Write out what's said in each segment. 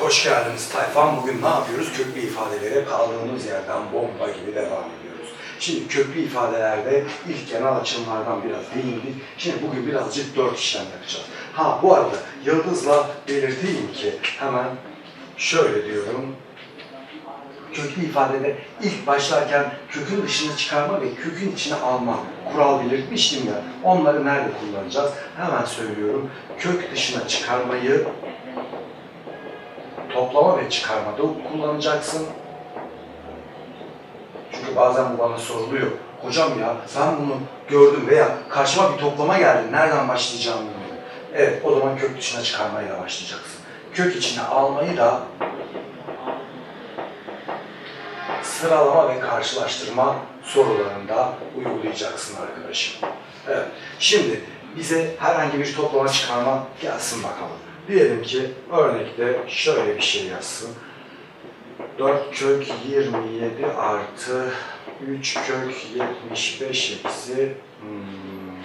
hoş geldiniz tayfam. Bugün ne yapıyoruz? Köklü ifadelere kaldığımız yerden bomba gibi devam ediyoruz. Şimdi köklü ifadelerde ilk genel açılımlardan biraz değindik. Şimdi bugün birazcık dört işlem yapacağız. Ha bu arada yıldızla belirteyim ki hemen şöyle diyorum. Köklü ifadede ilk başlarken kökün dışına çıkarma ve kökün içine alma kural belirtmiştim ya. Onları nerede kullanacağız? Hemen söylüyorum. Kök dışına çıkarmayı toplama ve çıkarmada kullanacaksın. Çünkü bazen bu bana soruluyor. Hocam ya ben bunu gördüm veya karşıma bir toplama geldi. Nereden başlayacağımı bilmiyorum. Evet o zaman kök dışına çıkarmayla başlayacaksın. Kök içine almayı da sıralama ve karşılaştırma sorularında uygulayacaksın arkadaşım. Evet. Şimdi bize herhangi bir toplama çıkarma gelsin bakalım. Diyelim ki örnekte şöyle bir şey yazsın. 4 kök 27 artı 3 kök 75 eksi hmm,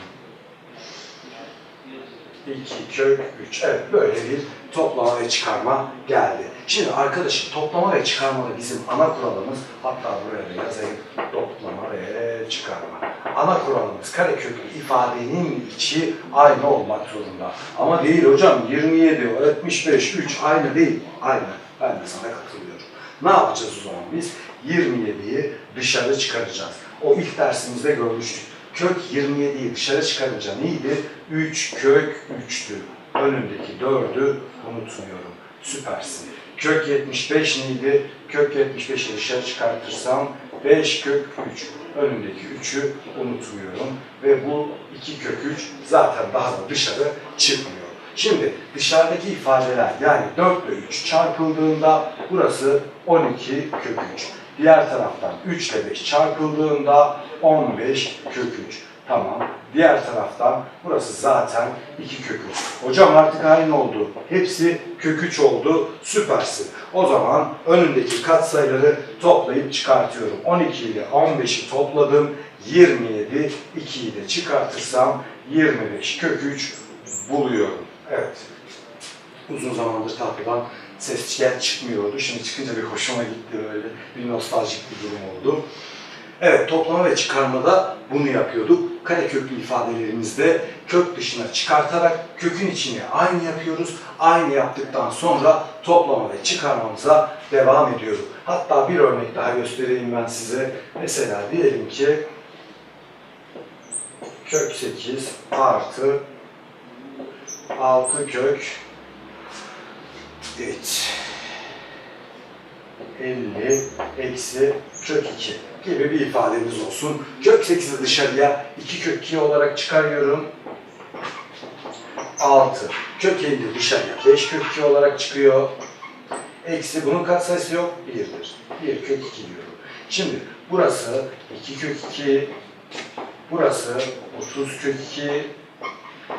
2 kök 3. Evet böyle bir toplama ve çıkarma geldi. Şimdi arkadaşım toplama ve çıkarmada bizim ana kuralımız hatta buraya da yazayım toplama ve çıkarma. Ana kuralımız kareköklü ifadenin içi aynı olmak zorunda. Ama değil hocam 27, 75, 3 aynı değil. Aynı. Ben de sana katılıyorum. Ne yapacağız o zaman biz? 27'yi dışarı çıkaracağız. O ilk dersimizde görmüştük. Kök 27'yi dışarı çıkarınca neydi? 3 kök 3'tü. Önündeki 4'ü unutmuyorum. Süpersin. Kök 75 neydi? Kök 75'i dışarı çıkartırsam 5 kök 3. Önündeki 3'ü unutmuyorum. Ve bu 2 kök 3 zaten daha da dışarı çıkmıyor. Şimdi dışarıdaki ifadeler yani 4 ile 3 çarpıldığında burası 12 kök 3. Diğer taraftan 3 ile 5 çarpıldığında 15 kök 3. Tamam. Diğer taraftan burası zaten 2 kök 3. Hocam artık aynı oldu. Hepsi kök 3 oldu. Süpersin. O zaman önündeki katsayıları toplayıp çıkartıyorum. 12 ile 15'i topladım. 27, 2'yi de çıkartırsam 25 kök 3 buluyorum. Evet. Uzun zamandır tahtadan ses çıkmıyordu. Şimdi çıkınca bir hoşuma gitti böyle. Bir nostaljik bir durum oldu. Evet, toplama ve çıkarmada bunu yapıyorduk. Kareköklü ifadelerimizde kök dışına çıkartarak kökün içini aynı yapıyoruz. Aynı yaptıktan sonra toplama ve çıkarmamıza devam ediyoruz. Hatta bir örnek daha göstereyim ben size. Mesela diyelim ki kök 8 artı 6 kök evet 50 eksi kök 2 gibi bir ifademiz olsun. Kök 8'i dışarıya 2 kök 2 olarak çıkarıyorum. 6. Kök 50 dışarıya 5 kök 2 olarak çıkıyor. Eksi bunun katsayısı yok 1'dir. 1 kök 2 diyorum. Şimdi burası 2 kök 2, burası 30 kök 2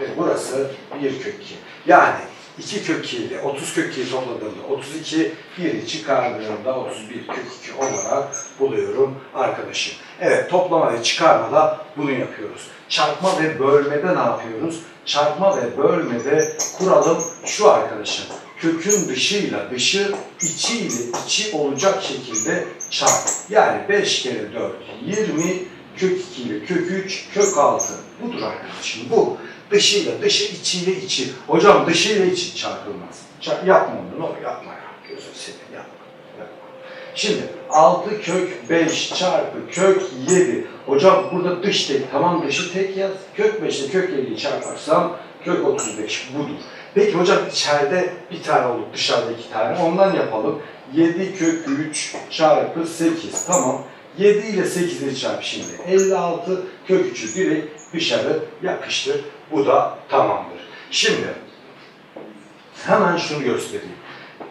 ve burası 1 kök 2. Yani 2 kök 2 ile 30 kök 2'yi topladığımda 32, 1'i çıkardığımda 31 kök 2 olarak buluyorum arkadaşım. Evet toplama ve çıkarmada bunu yapıyoruz. Çarpma ve bölmede ne yapıyoruz? Çarpma ve bölmede kuralım şu arkadaşım. Kökün dışıyla dışı, içiyle içi olacak şekilde çarp. Yani 5 kere 4, 20, kök 2 ile kök 3, kök 6. Budur arkadaşım bu. Dışıyla dışı, içiyle içi. Hocam dışıyla içi çarpılmaz. Çarp, yapma onu, ne yapma ya. Gözünü seveyim yapma. yapma. Şimdi 6 kök 5 çarpı kök 7. Hocam burada dış tek, tamam dışı tek yaz. Kök 5 ile kök 7'yi çarparsam kök 35 budur. Peki hocam içeride bir tane olduk, dışarıda iki tane. Ondan yapalım. 7 kök 3 çarpı 8. Tamam. 7 ile 8'i çarp şimdi. 56 kök 3'ü direkt dışarı yapıştır. Bu da tamamdır. Şimdi hemen şunu göstereyim.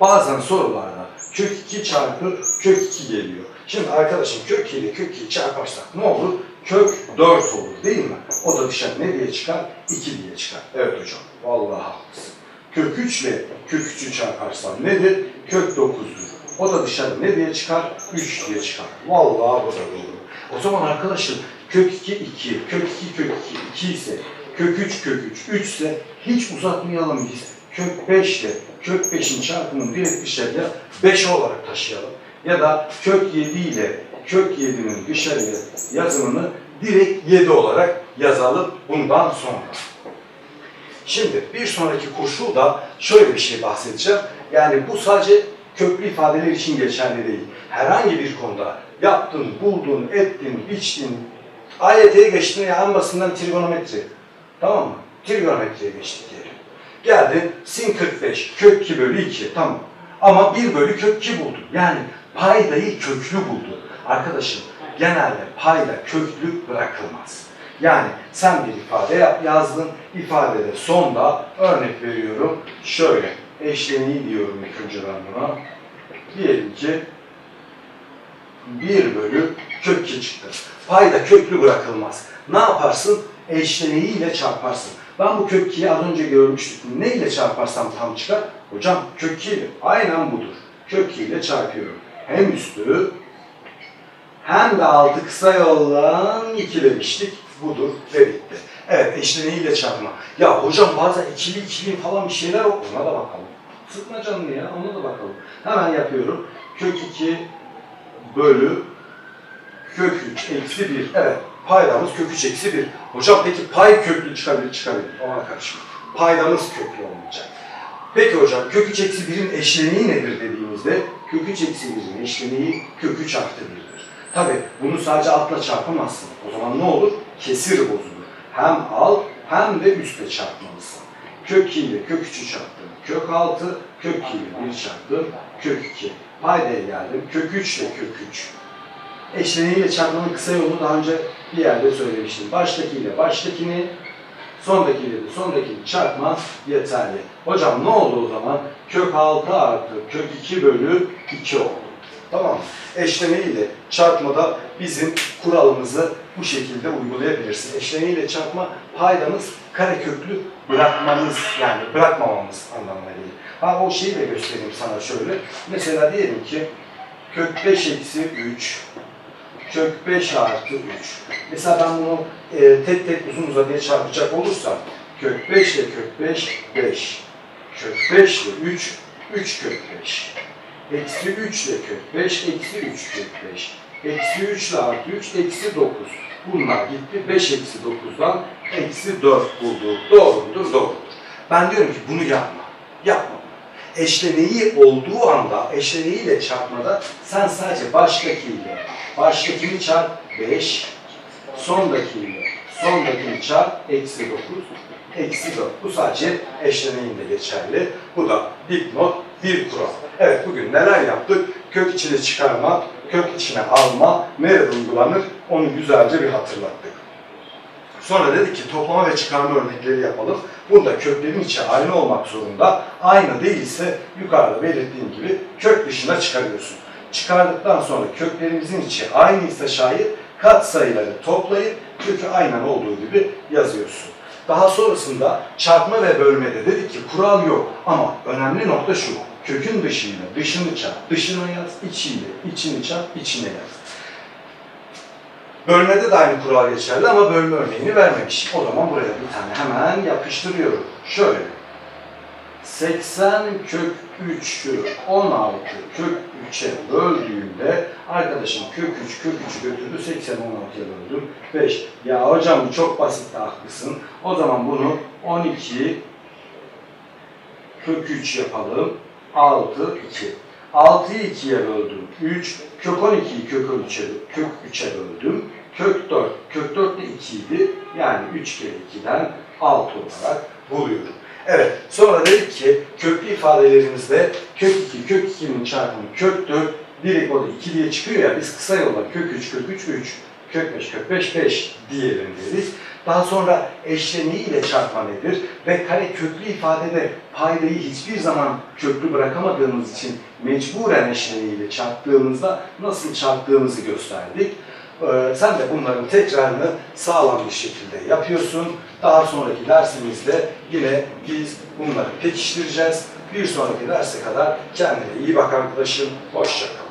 Bazen sorularda kök 2 çarpı kök 2 geliyor. Şimdi arkadaşım kök 2 ile kök 2'yi çarparsak ne olur? Kök 4 olur değil mi? O da dışarı ne diye çıkar? 2 diye çıkar. Evet hocam. Vallahi haklısın. Kök 3 ile kök 3'ü çarparsam nedir? Kök 9'dur. O da dışarı ne diye çıkar? 3 diye çıkar. Vallahi bu da doğru. O zaman arkadaşım kök 2 2, kök 2 kök 2 2 ise kök 3 kök 3 3 ise hiç uzatmayalım biz. kök 5 ile kök 5'in çarpımını direkt dışarıya 5 olarak taşıyalım. Ya da kök 7 ile kök 7'nin dışarıya yazımını direkt 7 olarak yazalım bundan sonra. Şimdi bir sonraki koşulda şöyle bir şey bahsedeceğim. Yani bu sadece köklü ifadeler için geçerli değil. Herhangi bir konuda yaptın, buldun, ettin, biçtin, AYT'ye geçtin ya en basitinden trigonometri. Tamam mı? Trigonometriye geçtik diyelim. Geldin sin 45 kök 2 bölü 2 tamam. Ama 1 bölü kök 2 buldun. Yani paydayı köklü buldun. Arkadaşım genelde payda köklü bırakılmaz. Yani sen bir ifade yazdın. ifadede sonda örnek veriyorum. Şöyle eşleniği diyorum ilk önce ben buna. Diyelim ki 1 bölü kök 2 çıktı. Payda köklü bırakılmaz. Ne yaparsın? Eşleniğiyle çarparsın. Ben bu kök 2'yi az önce görmüştük. Ne ile çarparsam tam çıkar? Hocam kök 2 ile. Aynen budur. Kök 2 ile çarpıyorum. Hem üstü hem de altı kısa yoldan ikilemiştik. Budur ve bitti. Evet eşleniğiyle çarpma. Ya hocam bazen ikili ikili falan bir şeyler yok. Ona da bakalım. Sıkma canını ya ona da bakalım. Hemen yapıyorum. Kök 2 bölü kök 3 eksi 1. Evet paydamız kök 3 eksi 1. Hocam peki pay köklü çıkabilir çıkabilir. Ona karışma. Paydamız köklü olmayacak. Peki hocam kök 3 eksi 1'in eşleniği nedir dediğimizde kök 3 eksi 1'in eşleniği kök 3 artı 1'dir. Tabi bunu sadece altla çarpamazsın. O zaman ne olur? Kesir bozulur. Hem alt hem de üstle çarpmalısın. Kök 2 ile kök 3'ü çarptım. Kök 6, kök 2 ile 1 çarptım. Kök 2. Paydaya geldim. Kök 3 ile kök 3. Eşleniğiyle çarpmanın kısa yolunu daha önce bir yerde söylemiştim. Baştakiyle baştakini, sondakiyle de sondakini çarpman yeterli. Hocam ne oldu o zaman? Kök 6 artı kök 2 bölü 2 oldu. Tamam mı? Eşleniğiyle çarpmada bizim kuralımızı bu şekilde uygulayabilirsin. Eşleniğiyle çarpma paydamız kareköklü bırakmamız yani bırakmamamız anlamına gelir. Ha o şeyi de göstereyim sana şöyle. Mesela diyelim ki kök 5 eksi 3 kök 5 artı 3. Mesela ben bunu e, tek tek uzun uzadıya çarpacak olursam kök 5 ile kök 5 5 kök 5 ile 3 3 kök 5 eksi 3 ile kök 5 eksi 3 kök 5 eksi 3 ile artı 3 eksi 9 bunlar gitti. 5 eksi 9'dan eksi 4 bulduk. Doğru mudur doğrudur. Ben diyorum ki bunu yapma. Yapma. Eşleneği olduğu anda eşleneğiyle çarpmada sen sadece baştakiyle baştakini çarp 5 sondakiyle sondakini çarp eksi 9 eksi 4. Bu sadece eşleneğinde geçerli. Bu da dipnot bir kural. Evet bugün neler yaptık? Kök içine çıkarma, kök içine alma nerede uygulanır onu güzelce bir hatırlattık. Sonra dedik ki toplama ve çıkarma örnekleri yapalım. Bunda köklerin içi aynı olmak zorunda. Aynı değilse yukarıda belirttiğim gibi kök dışına çıkarıyorsun. Çıkardıktan sonra köklerimizin içi aynıysa şayet kat sayıları toplayıp kökü aynen olduğu gibi yazıyorsun. Daha sonrasında çarpma ve bölmede dedik ki kural yok ama önemli nokta şu. Kökün dışıyla dışını çarp, dışına yaz, içiyle içini çarp, içine yaz. Bölmede de aynı kural geçerli ama bölme örneğini vermemiş. O zaman buraya bir tane hemen yapıştırıyorum. Şöyle. 80 kök 3'ü 16 kök 3'e böldüğümde arkadaşım kök 3 kök 3'ü götürdü 80 16'ya böldüm 5. Ya hocam bu çok basit haklısın. O zaman bunu 12 kök 3 yapalım. 6 2. 6'yı 2'ye böldüm. 3. Kök 12'yi kök 13'e kök 3'e böldüm. Kök 4. Kök 4 de 2 idi. Yani 3 kere 2'den 6 olarak buluyorum. Evet. Sonra dedik ki köklü ifadelerimizde kök 2, kök 2'nin çarpımı kök 4. Direkt o da 2 diye çıkıyor ya biz kısa yolla kök 3, kök 3, 3. Kök 5, kök 5, 5 diyelim dedik. Daha sonra eşleniği ile çarpma nedir? Ve kare köklü ifadede paydayı hiçbir zaman köklü bırakamadığımız için mecburen eşleniği ile çarptığımızda nasıl çarptığımızı gösterdik. Ee, sen de bunların tekrarını sağlam bir şekilde yapıyorsun. Daha sonraki dersimizde yine biz bunları pekiştireceğiz. Bir sonraki derse kadar kendine iyi bak arkadaşım. Hoşça kal.